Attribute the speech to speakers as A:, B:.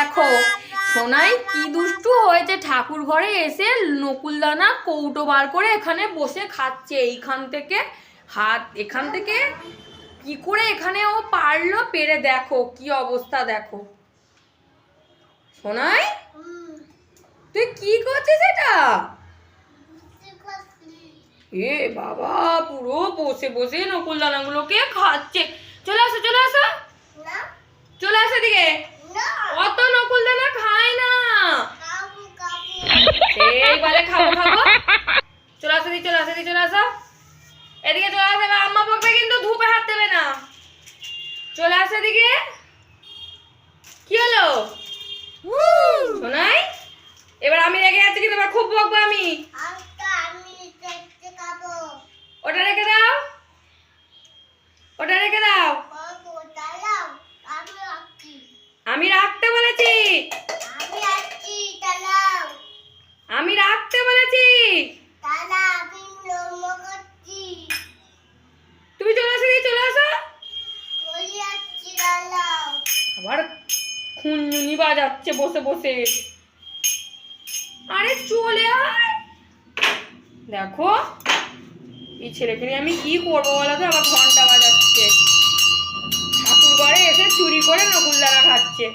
A: দেখো। সোনাই, কি দুষ্টু হয়েছে? ঠাকুর ঘরে এসে নকুলদানা কৌটো বার করে এখানে বসে খাচ্ছে। এইখান থেকে হাত, এখান থেকে কি করে এখানে ও পারল পেরে দেখো, কি অবস্থা দেখো। সোনাই, তুই কি করছিস এটা? এ বাবা, পুরো বসে বসে নকুল নকুলদানাগুলোকে খাচ্ছে। চলে আসো চলে আসো চলে আসো দিকে অত নকুলদানা খায় না সেই বলে খাব খাব। চলে আসো দি, চলে আসো দি, চলে আসো। এদিকে চলে আসো, এবার আম্মা বকবে কিন্তু ধূপে হাত দেবে না। চলে আসো এদিকে। কি হলো? শোনাই এবার আমি রেগে যাচ্ছি কিন্তু এবার খুব বকবো আমি। ওটা রেখে দাও। ওটা রেখে দাও। আমি রাখতে আমি রাখতে বলেছি। তুমি চলে আসো চলে আসো। আবার খুনঝুনি বাজাচ্ছে বসে বসে। আরে চলে আয়। দেখো এই ছেলেকে নিয়ে আমি কি করব বলো তো? আবার ঘণ্টা বাজাচ্ছে। ঠাকুর ঘরে এসে চুরি করে নকুল নকুলদানা খাচ্ছে।